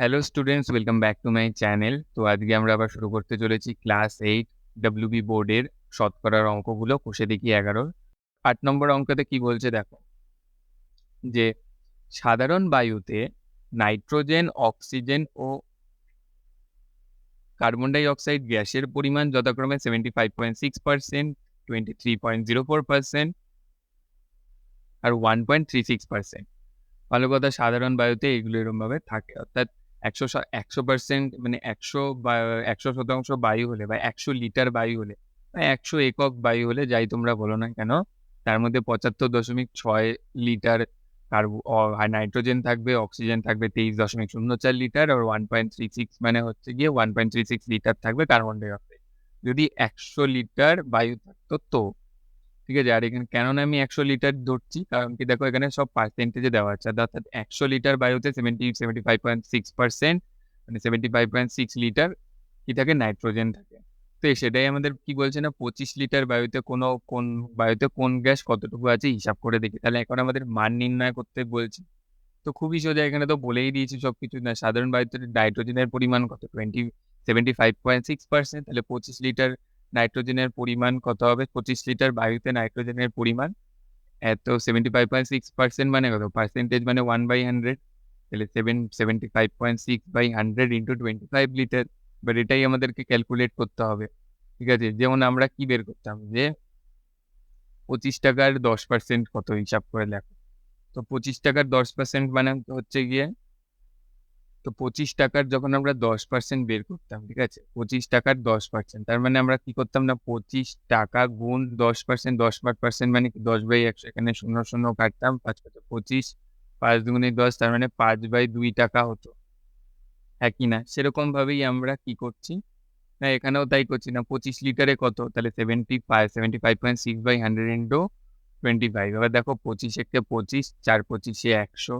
Hello students welcome back to my channel তো আজকে আমরা আবার শুরু করতে চলেছি ক্লাস এইট ডাব্লিউবি বোর্ডের শতকরার অঙ্কগুলো, কষে দেখি এগারোর। আট নম্বর অঙ্কতে কি বলছে দেখো? যে সাধারণ বায়ুতে নাইট্রোজেন, অক্সিজেন ও কার্বন ডাই অক্সাইড গ্যাসের পরিমাণ যথাক্রমে seventy five point six percent twenty three point zero four percent আর one point three six percent ভালো কথা, সাধারণ বায়ুতে এগুলো এরকমভাবে থাকে। অর্থাৎ একশো একশো পার্সেন্ট মানে একশো বা, একশো শতাংশ বায়ু হলে বা একশো লিটার বায়ু হলে বা একশো একক বায়ু হলে যাই তোমরা বলো না কেন, তার মধ্যে পঁচাত্তর দশমিক ছয় লিটার কার্বন নাইট্রোজেন থাকবে, অক্সিজেন থাকবে তেইশ দশমিক শূন্য চার লিটার আর ওয়ান পয়েন্ট থ্রি সিক্স মানে হচ্ছে গিয়ে one point three six litre থাকবে কার্বন ডাইঅক্সাইড যদি একশো লিটার বায়ু থাকতো তো ঠিক আছে? আর এখানে কেননা আমি একশো লিটার ধরছি, কারণ কি দেখো এখানে সব পার্সেন্টেজে দেওয়া আছে। অর্থাৎ একশো লিটার বায়ুতে seventy seventy five point six percent মানে seventy five point six litre কি থাকে? নাইট্রোজেন থাকে। তো সেটাই আমাদের কি বলছে না, পঁচিশ লিটার বায়ুতে কোনো, কোন, বায়ুতে কোন গ্যাস কতটুকু আছে হিসাব করে দেখি। তাহলে এখন আমাদের মান নির্ণয় করতে বলছে। তো খুবই সোজা এখানে তো বলেই দিয়েছি সব কিছু না, সাধারণ বায়ুতে নাইট্রোজেনের পরিমাণ কত? Twenty seventy five point six percent তাহলে পঁচিশ লিটার নাইট্রোজেনের পরিমাণ কত হবে? পঁচিশ লিটার বায়ুতে নাইট্রোজেনের পরিমাণ। এত seventy five point six percent মানে কত? পার্সেন্টেজ মানে ওয়ান বাই হান্ড্রেড তাহলে seven seventy five point six by hundred into twenty five litre but এটাই আমাদেরকে ক্যালকুলেট করতে হবে। ঠিক আছে? যেমন আমরা কি বের করতাম? যে পঁচিশ টাকার দশ পার্সেন্ট কত? হিসাব করে লেখো। তো পঁচিশ টাকার দশ পার্সেন্ট মানে হচ্ছে গিয়ে তো পঁচিশ টাকার যখন আমরা দশ পার্সেন্ট বের করতাম, ঠিক আছে? পঁচিশ টাকার দশ পার্সেন্ট তার মানে আমরা কি করতাম না? পঁচিশ টাকা গুণ দশ পার্সেন্ট দশ পার্সেন্ট মানে দশ বাই একশো, এখানে শূন্য শূন্য কাটতাম, পাঁচ পাঁচ পঁচিশ, পাঁচ দুগুণে দশ, তার মানে পাঁচ বাই দুই টাকা হতো। হ্যাঁ কি না? সেরকম ভাবেই আমরা কি করছি? না, এখানেও তাই করছি না। পঁচিশ লিটারে কত? তাহলে seventy five seventy five point six by hundred into twenty five এবার দেখো, পঁচিশ একটা পঁচিশ, চার পঁচিশে একশো।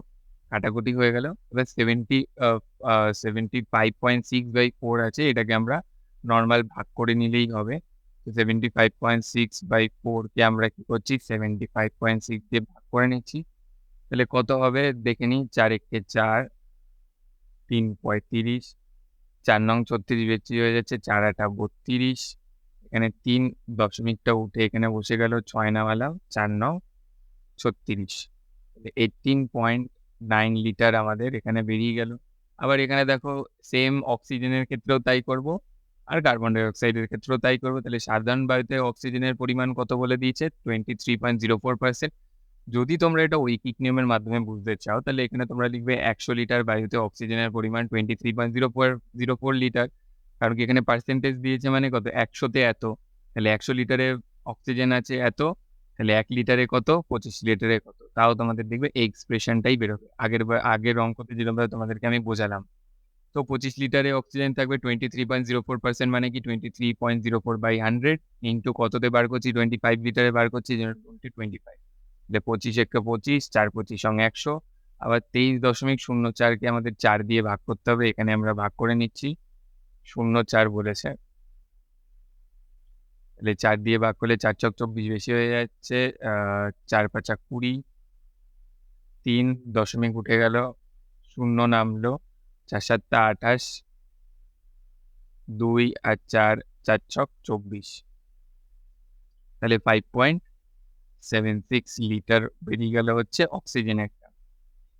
কাটাকুটি হয়ে গেল। এবার seventy seventy five point six by four আছে, এটাকে আমরা নর্মাল ভাগ করে নিলেই হবে। Seventy five point six by ফোরকে আমরা কি করছি? সেভেন্টি ফাইভ পয়েন্ট সিক্স দিয়ে ভাগ করে নিচ্ছি। তাহলে কত হবে? দেখে নিই, চার একে চার, তিন পঁয়ত্রিশ, চার নং ছত্রিশ বেশি হয়ে যাচ্ছে, চার আটা বত্রিশ। এখানে তিন দশমিকটা উঠে এখানে বসে গেল, ছয় নাওয়ালা চার নং ছত্রিশ। এইটিন পয়েন্ট নাইন লিটার আমাদের এখানে বেরিয়ে গেল। আবার এখানে দেখো সেম অক্সিজেনের ক্ষেত্রেও তাই করব। আর কার্বন ডাইঅক্সাইডের ক্ষেত্রেও তাই করব। তাহলে সাধারণ বায়ুতে অক্সিজেনের পরিমাণ কত বলে দিয়েছে? Twenty three point zero four percent যদি তোমরা এটা ঐকিক নিয়মের মাধ্যমে বুঝতে চাও, তাহলে এখানে তোমরা লিখবে একশো লিটার বায়ুতে অক্সিজেনের পরিমাণ twenty three point zero four zero four litre কারণ কি এখানে পার্সেন্টেজ দিয়েছে মানে কত? একশোতে এত। তাহলে একশো লিটারে অক্সিজেন আছে এত। তাহলে এক লিটারে কত? পঁচিশ লিটারে কত? তাও তোমাদের দেখবে এই এক্সপ্রেশনটাই বেরোবে। আগের আগের অঙ্কতে যেরকমভাবে তোমাদেরকে আমি বোঝালাম। তো পঁচিশ লিটারে অক্সিজেন থাকবে twenty three point zero four percent মানে কি? Twenty three point zero four by hundred into কততে বার করছি? টোয়েন্টি ফাইভ লিটারে বার করছি টোয়েন্টি ফাইভ পঁচিশ একটা পঁচিশ, চার পঁচিশ সঙ্গে একশো। আবার তেইশ দশমিক শূন্য চারকে আমাদের চার দিয়ে ভাগ করতে হবে। এখানে আমরা ভাগ করে নিচ্ছি। শূন্য চার বলেছে। তাহলে চার দিয়ে ভাগ করলে চার চক চব্বিশ বেশি হয়ে যাচ্ছে চার পাঁচা কুড়ি, তিন দশমিক উঠে গেল, শূন্য নামলো, চার সাতটা আঠাশ, দুই আর চার চার ছক চব্বিশ। তাহলে five point seven six litre বেরিয়ে গেল হচ্ছে অক্সিজেন একটা।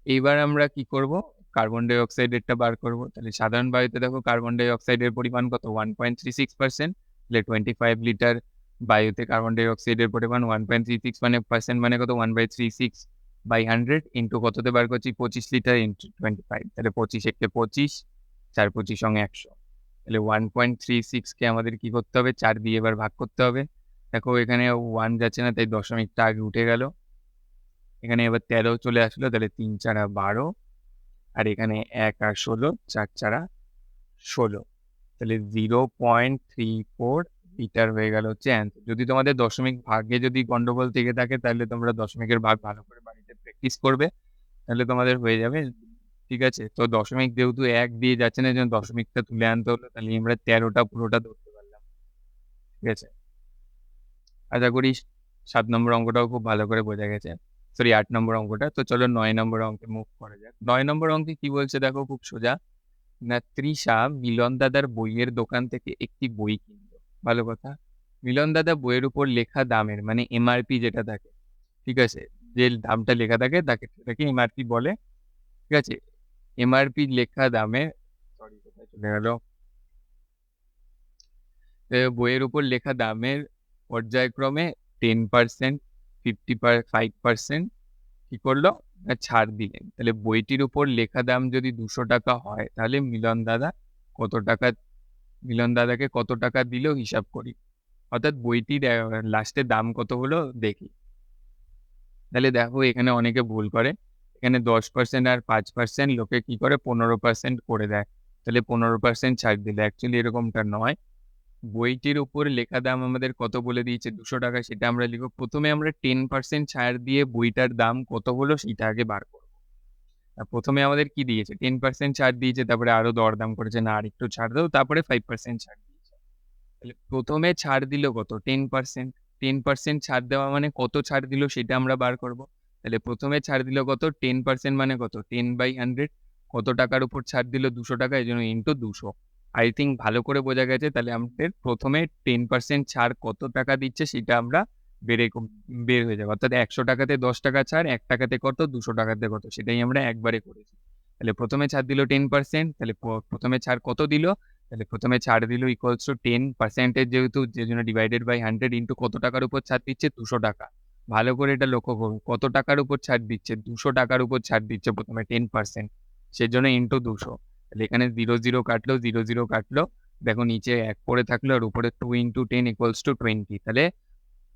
এইবার আমরা কি করব? কার্বন ডাই অক্সাইডেরটা বার করব। তাহলে সাধারণ বায়ুতে দেখো কার্বন ডাই অক্সাইডের পরিমাণ কত? One point three six percent তাহলে টোয়েন্টি ফাইভ লিটার বায়ুতে কার্বন ডাই অক্সাইডের পরিমাণ ওয়ান পয়েন্ট থ্রি সিক্স মানে পার্সেন্ট মানে কত? One by three six by hundred into কততে বার করছি? পঁচিশ লিটার ইন্টু টোয়েন্টি ফাইভ তাহলে পঁচিশ একটে পঁচিশ, চার পঁচিশ সঙ্গে একশো। তাহলে ওয়ান পয়েন্ট থ্রি সিক্সকে আমাদের কি করতে হবে? চার দিয়ে এবার ভাগ করতে হবে। দেখো এখানে ওয়ান যাচ্ছে না, তাই দশমিকটা আগে উঠে গেল। এখানে এবার তেরো চলে আসলো, তাহলে তিন চারা বারো। আর এখানে এক আর ষোলো, চার চারা ষোলো। তাহলে zero point three four litre হয়ে গেল হচ্ছে যদি তোমাদের দশমিক ভাগে যদি গন্ডগোল থেকে থাকে, তাহলে তোমরা দশমিকের ভাগ ভালো করে বাড়িতে প্র্যাকটিস করবে, তাহলে তোমাদের হয়ে যাবে। ঠিক আছে? তো দশমিক যেহেতু এক দিয়ে যাচ্ছে না যেন দশমিকটা তুলে আনতে হলো, তাহলে আমরা তেরোটা পুরোটা ধরতে পারলাম। ঠিক আছে? আশা করি সাত নম্বর অঙ্কটাও খুব ভালো করে বোঝা গেছে। সরি আট নম্বর অঙ্কটা। তো চলো নয় নম্বর অঙ্কে মুভ করা যাক। নয় নম্বর অঙ্কে কি বলছে দেখো খুব সোজা। না তৃষা মিলন দাদার বইয়ের দোকান থেকে একটি বই কিনল। ভালো কথা। মিলন দাদা বইয়ের উপর লেখা দামের মানে এমআরপি যেটা থাকে, ঠিক আছে? যে দামটা লেখা থাকে, তাকে সেটাকে এমআরপি বলে, ঠিক আছে? এমআরপি লেখা দামে সরি কোথায় চলে গেল? বইয়ের উপর লেখা দামের পর্যায়ক্রমে ten percent fifty five percent কি করল? ছাড় দিলেন। তাহলে বইটির উপর লেখা দাম যদি দুশো টাকা হয়, তাহলে মিলন দাদা কত টাকা, মিলন দাদাকে কত টাকা দিল হিসাব করি। অর্থাৎ বইটির লাস্টে দাম কত হলো দেখি। তাহলে দেখো এখানে অনেকে ভুল করে। এখানে দশ পার্সেন্ট আর পাঁচ পার্সেন্ট লোকে কি করে? পনেরো পার্সেন্ট করে দেয়। তাহলে পনেরো পার্সেন্ট ছাড় দিলে। অ্যাকচুয়ালি এরকমটা নয়। বইটির উপর লেখা দাম আমাদের কত বলে দিয়েছে? দুশো টাকা সেটা আমরা লিখব। প্রথমে আমরা টেন পার্সেন্ট ছাড় দিয়ে বইটার দাম কত হলো সেটা আগে বার করব। প্রথমে আমাদের কি দিয়েছে? টেন পার্সেন্ট ছাড় দিয়েছে তারপরে আরও দরদাম করেছে না আর একটু ছাড় দাও তারপরে ফাইভ পার্সেন্ট ছাড় দিয়েছে। তাহলে প্রথমে ছাড় দিল কত? Ten percent. টেন পার্সেন্ট ছাড় দেওয়া মানে কত ছাড় দিল সেটা আমরা বার করব। তাহলে প্রথমে ছাড় দিল কত? টেন পার্সেন্ট মানে কত? Ten by hundred. কত টাকার উপর ছাড় দিল? দুশো টাকা এই জন্য ইন্টু দুশো। আই থিঙ্ক ভালো করে বোঝা গেছে, তাহলে আমাদের প্রথমে টেন পার্সেন্ট ছাড় কত টাকা দিচ্ছে সেটা আমরা বেড়ে বের হয়ে যাব। অর্থাৎ একশো টাকাতে দশ টাকা ছাড়, এক টাকাতে কত, দুশো টাকাতে কত, সেটাই আমরা একবারে করেছি। তাহলে প্রথমে ছাড় দিল টেন পার্সেন্ট তাহলে প্রথমে ছাড় কত দিল? তাহলে প্রথমে ছাড় দিল ইকুয়ালস টু টেন পার্সেন্টেজ যেহেতু, যে জন্য ডিভাইডেড বাই হান্ড্রেড ইন্টু কত টাকার উপর ছাড় দিচ্ছে? দুশো টাকা। ভালো করে এটা লক্ষ্য করুন, কত টাকার উপর ছাড় দিচ্ছে? দুশো টাকার উপর ছাড় দিচ্ছে প্রথমে টেন পার্সেন্ট সেজন্য ইন্টু দুশো। এখানে জিরো জিরো কাটলো জিরো জিরো কাটলো। দেখো নিচে এক পরে থাকল আর উপরে two into ten equals to twenty তাহলে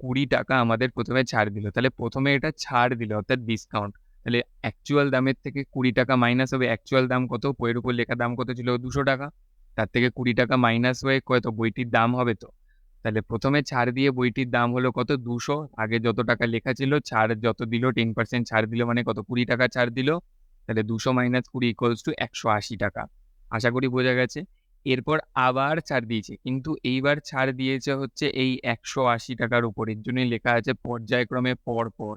কুড়ি টাকা আমাদের প্রথমে ছাড় দিল। তাহলে প্রথমে এটা ছাড় দিল, অর্থাৎ ডিসকাউন্ট তাহলে অ্যাকচুয়াল দামের থেকে কুড়ি টাকা মাইনাস হবে। অ্যাকচুয়াল দাম কত? বইয়ের উপর লেখা দাম কত ছিল? দুশো টাকা। তার থেকে কুড়ি টাকা মাইনাস হয়ে কত? বইটির দাম হবে তো। তাহলে প্রথমে ছাড় দিয়ে বইটির দাম হলো কত? দুশো। আগে যত টাকা লেখা ছিল, ছাড় যত দিল টেন পার্সেন্ট ছাড় দিল মানে কত? কুড়ি টাকা ছাড় দিল। তাহলে দুশো মাইনাস কুড়ি ইকুয়ালস টু একশো আশি টাকা। আশা করি বোঝা গেছে। এরপর আবার ছাড় দিয়েছে। কিন্তু এইবার ছাড় দিয়েছে হচ্ছে এই একশো আশি টাকার উপর। জন্যই লেখা আছে পর্যায়ক্রমে পর পর।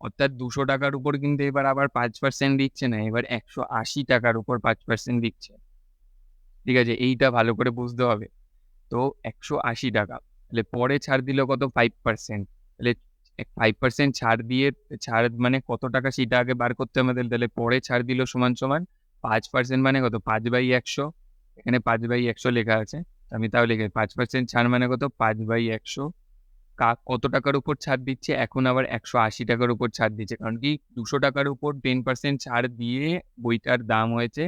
অর্থাৎ দুশো টাকার উপর কিন্তু এবার আবার পাঁচ পার্সেন্ট দিচ্ছে না। এবার একশো আশি টাকার উপর পাঁচ পার্সেন্ট দিচ্ছে। ঠিক আছে? এইটা ভালো করে বুঝতে হবে। তো একশো আশি টাকা। তাহলে পরে ছাড় দিল কত? ফাইভ পার্সেন্ট তাহলে ফাইভ পার্সেন্ট ছাড় দিয়ে, ছাড় মানে কত টাকা সেটা আগে বার করতে আমাদের। তাহলে পরে ছাড় দিল সমান সমান পাঁচ পার্সেন্ট মানে কত? পাঁচ বাই একশো। এখানে পাঁচ বাই একশো লেখা আছে। আমি তাও লিখে, পাঁচ পার্সেন্ট ছাড় মানে কত? পাঁচ বাই একশো। কত টাকার উপর ছাড় দিচ্ছে? এখন আবার একশো আশি টাকার উপর ছাড় দিচ্ছে। কারণ কি? দুশো টাকার উপর টেন পার্সেন্ট ছাড় দিয়ে বইটার দাম হয়েছে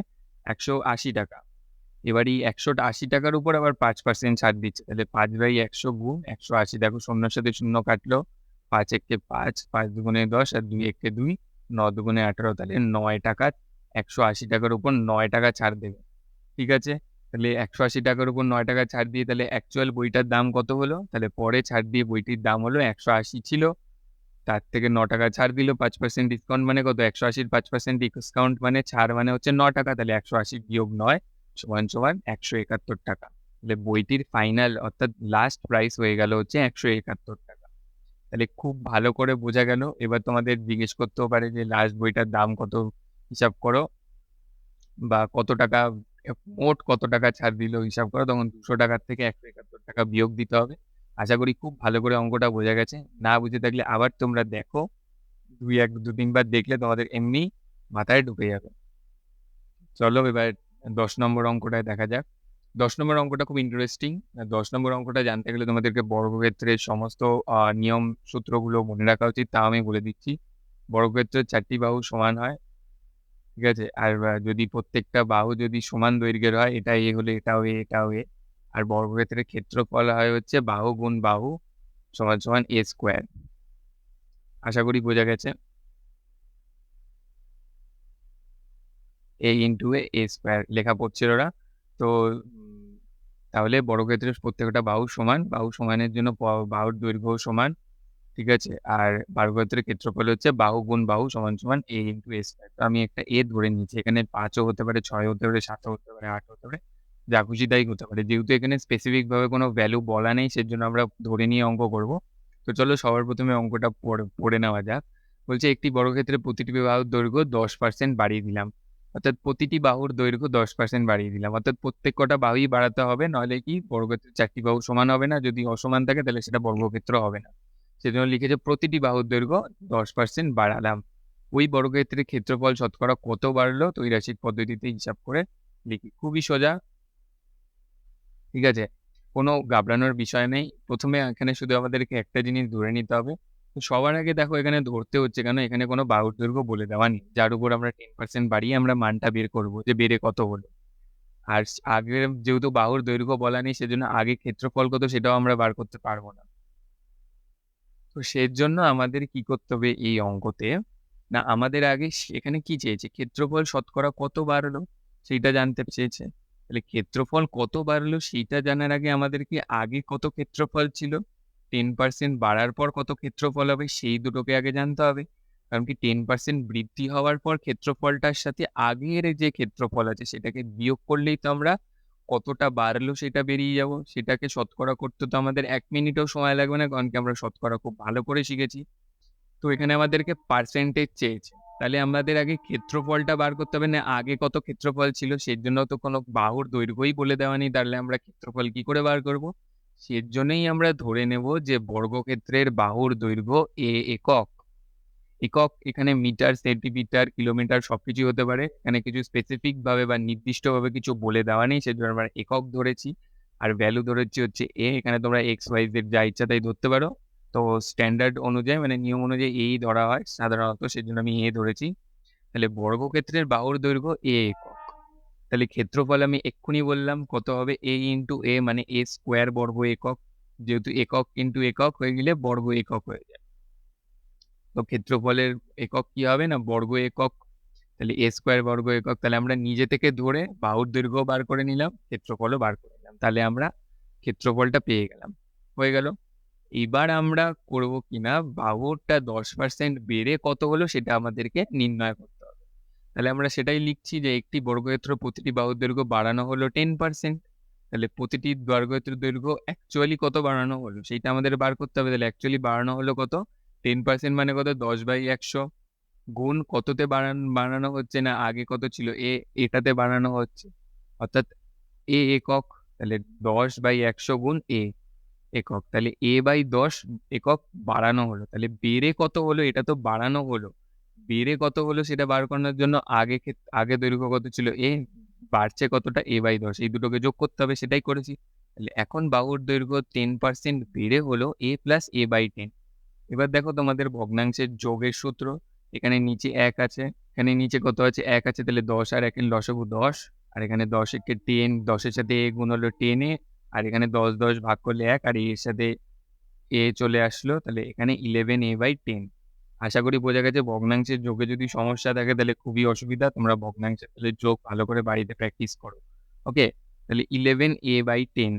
একশো আশি টাকা। এবার এই একশো আশি টাকার উপর আবার পাঁচ পার্সেন্ট ছাড় দিচ্ছে। তাহলে পাঁচ বাই একশো গুণ একশো আশি। দেখো শূন্যর সাথে শূন্য কাটলো। পাঁচ এককে পাঁচ পাঁচ দুগুণে দশ আর দুই এককে দুই, ন দুগুণে আঠারো, তাহলে নয় টাকা একশো আশি টাকার উপর নয় টাকা ছাড় দেবে। ঠিক আছে? তাহলে একশো আশি টাকার উপর নয় টাকা ছাড় দিয়ে তাহলে অ্যাকচুয়াল বইটার দাম কত হলো? তাহলে পরে ছাড় দিয়ে বইটির দাম হলো একশো আশি ছিল। তার থেকে ন টাকা ছাড় দিল, পাঁচ পার্সেন্ট ডিসকাউন্ট মানে কত? একশো আশির পাঁচ পার্সেন্ট ডিসকাউন্ট মানে ছাড় মানে হচ্ছে ন টাকা, তাহলে একশো আশি বিয়োগ নয় সমান সমান একশো একাত্তর টাকা। তাহলে বইটির ফাইনাল অর্থাৎ লাস্ট প্রাইস হয়ে গেল হচ্ছে একশো একাত্তর তাহলে খুব ভালো করে বোঝা গেল। এবার তোমাদের জিজ্ঞেস করতেও পারে যে লাস্ট বইটার দাম কত? হিসাব করো। বা কত টাকা, মোট কত টাকা ছাড় দিল হিসাব করো। তখন দুশো টাকার থেকে একশো একাত্তর টাকা বিয়োগ দিতে হবে। আশা করি খুব ভালো করে অঙ্কটা বোঝা গেছে। না বুঝে থাকলে আবার তোমরা দেখো। দুই এক, দু তিনবার দেখলে তোমাদের এমনি মাথায় ঢুকে যাবে। চলো এবার দশ নম্বর অঙ্কটায় দেখা যাক। দশ নম্বর অঙ্কটা খুব ইন্টারেস্টিং দশ নম্বর অঙ্কটা জানতে গেলে তোমাদেরকে বর্গক্ষেত্রের সমস্ত নিয়ম সূত্রগুলো মনে রাখা উচিত, তা আমি বলে দিচ্ছি। বর্গক্ষেত্রের চারটি বাহু সমান হয়, ঠিক আছে? আর যদি প্রত্যেকটা বাহু যদি সমান দৈর্ঘ্যের হয়, এটা এ হলে এটাও এ এটাও এ। আর বর্গক্ষেত্রের ক্ষেত্রফল হয় হচ্ছে বাহু গুণ বাহু সমান সমান এ স্কোয়ার। আশা করি বোঝা গেছে। এ ইন্টু এ স্কোয়ার লেখা পড়ছিল ওরা তো তাহলে বর্গক্ষেত্রের প্রত্যেকটা বাহু সমান। বাহু সমানের জন্য বাহুর দৈর্ঘ্য সমান, ঠিক আছে? আর বর্গক্ষেত্রের ক্ষেত্রফল হচ্ছে বাহু গুণ বাহু সমান সমান এ ইন্টু এ স্কোয়ার তো আমি একটা এ ধরে নিচ্ছি এখানে পাঁচও হতে পারে ছয় হতে পারে, সাতও হতে পারে আট হতে পারে, যা খুশি তাই হতে পারে। যেহেতু এখানে স্পেসিফিক ভাবে কোনো ভ্যালু বলা নেই, সেজন্য আমরা ধরে নিয়ে অঙ্ক করব। তো চলো সবার প্রথমে অঙ্কটা পড়ে নেওয়া যাক। বলছে একটি বর্গক্ষেত্রে প্রতিটি বাহুর দৈর্ঘ্য দশ পার্সেন্ট বাড়িয়ে দিলাম। অর্থাৎ প্রতিটি বাহুর দৈর্ঘ্য দশ পার্সেন্ট বাড়িয়ে দিলাম। অর্থাৎ প্রত্যেক কটা বাহুই বাড়াতে হবে, নইলে কি বর্গক্ষেত্রের চারটি বাহু সমান হবে না। যদি অসমান থাকে, তাহলে সেটা বর্গক্ষেত্র হবে না। সেজন্য লিখেছে প্রতিটি বাহুর দৈর্ঘ্য দশ পার্সেন্ট বাড়ালাম। ওই বর্গক্ষেত্রের ক্ষেত্রফল শতকরা কত বাড়লো? তৈরাসিক পদ্ধতিতে হিসাব করে লিখি। খুবই সোজা। ঠিক আছে? কোনো ঘাবড়ানোর বিষয় নেই। প্রথমে এখানে শুধু আমাদেরকে একটা জিনিস ধরে নিতে হবে। সবার আগে দেখো এখানে ধরতে হচ্ছে কেন? এখানে কোনো বাহুর দৈর্ঘ্য বলে দেওয়া নেই। যার উপর আমরা টেন পার্সেন্ট বাড়িয়ে আমরা মানটা বের করব যে বেড়ে কত হলো। আর আগে যেহেতু বাহুর দৈর্ঘ্য বলা নেই, সেজন্য আগে ক্ষেত্রফল কত সেটাও আমরা বার করতে পারব না। তো সেজন্য আমাদের কি করতে হবে এই অঙ্কতে? না, আমাদের আগে এখানে কি চেয়েছে? ক্ষেত্রফল শতকরা কত বাড়লো সেইটা জানতে চেয়েছে। তাহলে ক্ষেত্রফল কত বাড়লো সেইটা জানার আগে আমাদেরকে আগে কত ক্ষেত্রফল ছিল? টেন পার্সেন্ট বাড়ার পর কত ক্ষেত্রফল হবে, সেই দুটোকে আগে জানতে হবে। কারণ কি টেন পার্সেন্ট বৃদ্ধি হওয়ার পর ক্ষেত্রফলটার সাথে আগের যে ক্ষেত্রফল আছে, সেটাকে বিয়োগ করলেই তো আমরা কতটা বাড়লো সেটা বেরিয়ে যাব। সেটাকে শতকরা করতে তো আমাদের এক মিনিটও সময় লাগবে না, কারণ কি আমরা শতকরা খুব ভালো করে শিখেছি। তো এখানে আমাদেরকে পার্সেন্টেজ চেয়েছে। তাহলে আমাদের আগে ক্ষেত্রফলটা বার করতে হবে, না আগে কত ক্ষেত্রফল ছিল, সেই জন্য তো কোনো বাহুর দৈর্ঘ্যই বলে দেওয়া নেই। তাহলে আমরা ক্ষেত্রফল কি করে বার করব? সের জন্যই আমরা ধরে নেব যে বর্গক্ষেত্রের বাহুর দৈর্ঘ্য এ একক। একক এখানে মিটার, সেন্টিমিটার, কিলোমিটার সবকিছু হতে পারে। এখানে কিছু স্পেসিফিক ভাবে বা নির্দিষ্টভাবে কিছু বলে দেওয়া নেই, সেজন্য আমরা একক ধরেছি। আর ভ্যালু ধরেছি হচ্ছে এ এখানে তোমরা এক্স ওয়াই জেড যা ইচ্ছা তাই ধরতে পারো। তো স্ট্যান্ডার্ড অনুযায়ী মানে নিয়ম অনুযায়ী এই ধরা হয় সাধারণত, সেজন্য আমি এ ধরেছি। তাহলে বর্গক্ষেত্রের বাহুর দৈর্ঘ্য এ একক। তাহলে ক্ষেত্রফল আমি এক্ষুনি বললাম, কত হবে? এ ইন্টু এ মানে এ স্কোয়ার বর্গ একক। যেহেতু একক ইন্টু একক হয়ে গেলে বর্গ একক হয়ে যায়। তো ক্ষেত্রফলের একক কি হবে না? বর্গ একক। তাহলে এ স্কোয়ার বর্গ একক। তাহলে আমরা নিজে থেকে ধরে বাহুর দৈর্ঘ্য বার করে নিলাম, ক্ষেত্রফলও বার করে নিলাম। তাহলে আমরা ক্ষেত্রফলটা পেয়ে গেলাম। হয়ে গেল। এবার আমরা করব কিনা? বাহুরটা দশ পার্সেন্ট বেড়ে কত হলো সেটা আমাদেরকে নির্ণয় করতে তাহলে আমরা সেটাই লিখছি যে একটি বর্গক্ষেত্র প্রতিটি বাহুর দৈর্ঘ্য বাড়ানো হলো টেন পার্সেন্ট তাহলে প্রতিটি বর্গক্ষেত্রের দৈর্ঘ্য অ্যাকচুয়ালি কত বাড়ানো হলো? সেইটা আমাদের বার করতে হবে। তাহলে অ্যাকচুয়ালি বাড়ানো হলো কত? টেন পার্সেন্ট মানে কত? দশ বাই একশো। গুণ কততে বাড়ানো বাড়ানো হচ্ছে না? আগে কত ছিল? এ, এটাতে বাড়ানো হচ্ছে। অর্থাৎ এ একক, তাহলে দশ বাই একশো গুণ এ একক। তাহলে এ বাই দশ একক বাড়ানো হলো। তাহলে বেড়ে কত হলো? এটা তো বাড়ানো হলো। বেড়ে কত হলো সেটা বার করানোর জন্য আগে আগে দৈর্ঘ্য কত ছিল? এ বাড়ছে কতটা? এ বাই দশ। এই দুটোকে যোগ করতে হবে, সেটাই করেছি। তাহলে এখন বাহুর দৈর্ঘ্য টেন পার্সেন্ট বেড়ে হলো a plus a by ten এবার দেখো তোমাদের ভগ্নাংশের যোগের সূত্র। এখানে নিচে এক আছে, এখানে নিচে কত আছে? এক আছে, তাহলে দশ আর একের লসগু দশ। আর এখানে দশ একে টেন দশের সাথে এ গুণ হলো টেনে আর এখানে দশ দশ ভাগ করলে এক, আর এর সাথে এ চলে আসলো, তাহলে এখানে ইলেভেন এ বাই টেন আশা করি বোঝা গেছে ভগ্নাংশের যোগে যদি সমস্যা থাকে তাহলে খুবই অসুবিধা। তোমরা ভগ্নাংশের তাহলে যোগ ভালো করে বাড়িতে প্র্যাকটিস করো। ওকে তাহলে ইলেভেন এ বাই টেন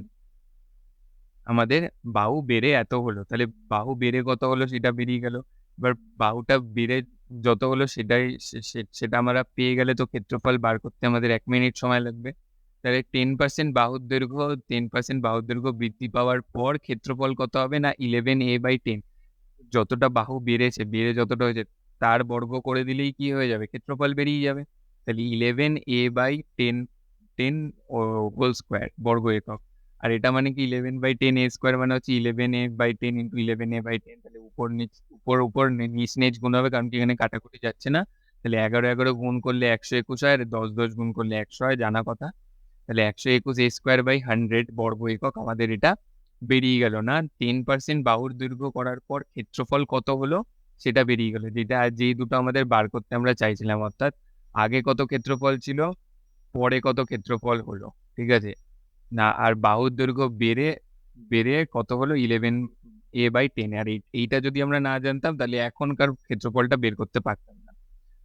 আমাদের বাহু বেড়ে এত হলো। তাহলে বাহু বেড়ে কত হলো সেটা বেরিয়ে গেল। এবার বাহুটা বেড়ে যত হলো সেটাই সেটা আমরা পেয়ে গেলে তো ক্ষেত্রফল বার করতে আমাদের এক মিনিট সময় লাগবে। তাহলে টেন পার্সেন্ট বাহুর দৈর্ঘ্য টেন পার্সেন্ট বাহুর দৈর্ঘ্য বৃদ্ধি পাওয়ার পর ক্ষেত্রফল কত হবে না? ইলেভেন এ বাই টেন যতটা বাহু বেড়েছে, বেড়ে যতটা হয়েছে, তার বর্গ করে দিলেই কি হয়ে যাবে? ক্ষেত্রফল বেরিয়ে যাবে। তাহলে eleven a by ten ten whole square বর্গ একক। আর এটা মানে কি? Eleven by ten a square মানে হচ্ছে eleven a by ten into eleven a by ten তাহলে উপর নিচ, উপর উপর নিচ নিচ গুণ হবে, কারণ কি এখানে কাটাকুটি যাচ্ছে না। তাহলে এগারো এগারো গুণ করলে একশো একুশ হয়, আর দশ দশ গুণ করলে একশো হয়, জানা কথা। তাহলে একশো একুশ এ স্কোয়ার বাই হান্ড্রেড বর্গ একক আমাদের এটা বেরিয়ে গেল না। টেন পার্সেন্ট বাহুর দৈর্ঘ্য করার পর ক্ষেত্রফল কত হলো সেটা বেরিয়ে গেল। যেটা যেই দুটো আমাদের বার করতে আমরা চাইছিলাম, অর্থাৎ আগে কত ক্ষেত্রফল ছিল, পরে কত ক্ষেত্রফল হলো, ঠিক আছে? না, আর বাহুর দৈর্ঘ্য বেড়ে বেড়ে কত হলো? ইলেভেন এ বাই টেন আর এইটা যদি আমরা না জানতাম, তাহলে এখনকার ক্ষেত্রফলটা বের করতে পারতাম না।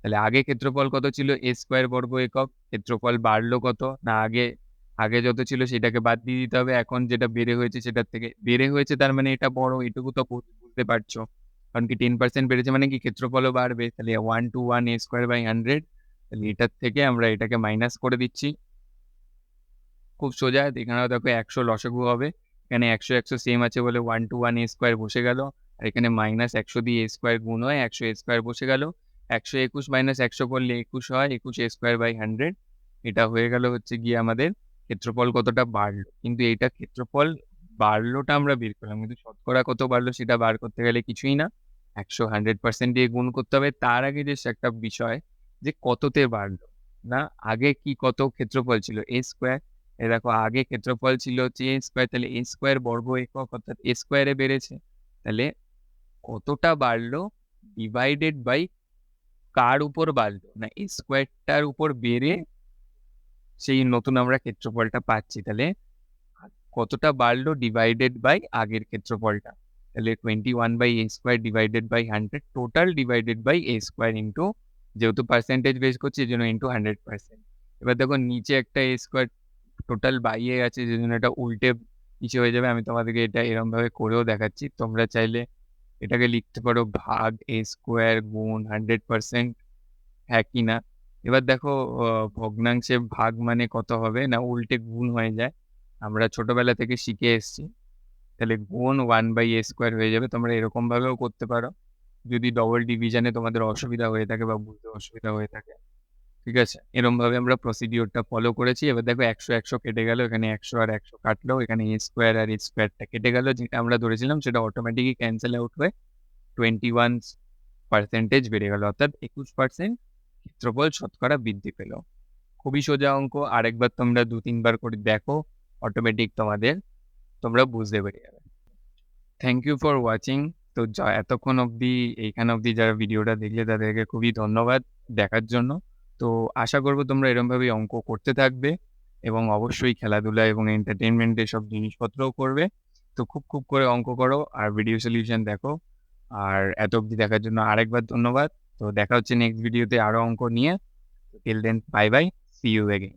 তাহলে আগে ক্ষেত্রফল কত ছিল? এ স্কোয়ার বর্গ একক। ক্ষেত্রফল বাড়লো কত? না, আগে আগে যত ছিল সেটাকে বাদ দিয়ে দিতে হবে। এখন যেটা বেড়ে হয়েছে সেটার থেকে। বেড়ে হয়েছে তার মানে এটা বড়, এটুকু তো বুঝতে পারছ। কারণ কি টেন পার্সেন্ট বেড়েছে মানে কি ক্ষেত্রফলও বাড়বে। তাহলে one two one a square by hundred তাহলে এটার থেকে আমরা এটাকে মাইনাস করে দিচ্ছি। খুব সোজা, এখানেও দেখো একশো লসগু হবে। এখানে একশো একশো সেম আছে বলে one two one a square বসে গেল। আর এখানে মাইনাস একশো দিয়ে এ স্কোয়ার গুণ হয় একশো এ স্কোয়ার বসে গেল। একশো একুশ মাইনাস একশো করলে একুশ হয়, একুশ এ স্কোয়ার বাই হান্ড্রেড এটা হয়ে গেল হচ্ছে গিয়ে আমাদের ক্ষেত্রফল কতটা বাড়লো? কিন্তু এটা ক্ষেত্রফল বাড়লোটা আমরা বের করলাম। কিন্তু শতকরা কত বাড়লো সেটা বার করতে গেলে কিছুই না। একশো হান্ড্রেড পার্সেন্ট দিয়ে গুণ করতে হবে। তার আগে যে একটা বিষয় যে কততে বাড়লো? না, আগে কি কত ক্ষেত্রফল ছিল? এ স্কোয়ার এ দেখো আগে ক্ষেত্রফল ছিল হচ্ছে এ স্কোয়ার তাহলে এ স্কোয়ার বর্গ একক অর্থাৎ এ স্কোয়ারে বেড়েছে। তাহলে কতটা বাড়লো? ডিভাইডেড বাই কার উপর বাড়লো? না এই স্কোয়ারটার উপর বেড়ে সেই নতুন আমরা ক্ষেত্রফলটা পাচ্ছি, তাহলে কতটা বাড়লো ডিভাইডেড বাই আগের ক্ষেত্রফলটা? তাহলে twenty one by a square divided by hundred total divided by a square into যেহেতু পার্সেন্টেজ বেস করছি এই জন্য ইন্টু হান্ড্রেড পার্সেন্ট এবার দেখো নিচে একটা এ স্কোয়ার টোটাল বাইয়ে আছে যে জন্য এটা উল্টে নিচে হয়ে যাবে, আমি তোমাদেরকে এটা এরমভাবে করেও দেখাচ্ছি। তোমরা চাইলে এটাকে লিখতে পারো, ভাগ এ স্কোয়ার গুণ হান্ড্রেড পার্সেন্ট হ্যাঁ কি না এবার দেখো ভগ্নাংশে ভাগ মানে কত হবে? না উল্টে গুণ হয়ে যায়। আমরা ছোটবেলা থেকে শিখে এসছি। তাহলে গুণ ওয়ান বাই এ স্কোয়ার হয়ে যাবে। তোমরা এরকমভাবেও করতে পারো। যদি ডবল ডিভিশনে তোমাদের অসুবিধা হয়ে থাকে বা বুঝতে অসুবিধা হয়ে থাকে। ঠিক আছে? এরমভাবে আমরা প্রসিডিওরটা ফলো করেছি। এবার দেখো একশো একশো কেটে গেল। এখানে একশো আর একশো কাটলো। এখানে এ স্কোয়ার আর এ স্কোয়ারটা কেটে গেল। যেটা আমরা ধরেছিলাম, সেটা অটোমেটিকই ক্যান্সেল আউট হয়ে টোয়েন্টি ওয়ান পার্সেন্টেজ বেড়ে গেল। অর্থাৎ একুশ পার্সেন্ট ক্ষেত্রফল শতকরা বৃদ্ধি পেল। খুবই সোজা অঙ্ক, আরেকবার তোমরা দু, তিনবার করে দেখো অটোমেটিক তোমাদের, তোমরা বুঝতে পেরে যাবে। থ্যাংক ইউ ফর ওয়াচিং তো এতক্ষণ অবধি, এইখানে অবধি যারা ভিডিওটা দেখলে, তাদেরকে খুবই ধন্যবাদ দেখার জন্য। তো আশা করব তোমরা এরমভাবেই অঙ্ক করতে থাকবে এবং অবশ্যই খেলাধুলা এবং এন্টারটেনমেন্টের সব জিনিসপত্রও করবে। তো খুব খুব করে অঙ্ক করো আর ভিডিও সলিউশন দেখো। আর এত অবধি দেখার জন্য আরেকবার ধন্যবাদ। তো দেখা হচ্ছে নেক্সট ভিডিওতে আরও অঙ্ক নিয়ে। Till then bye bye see you again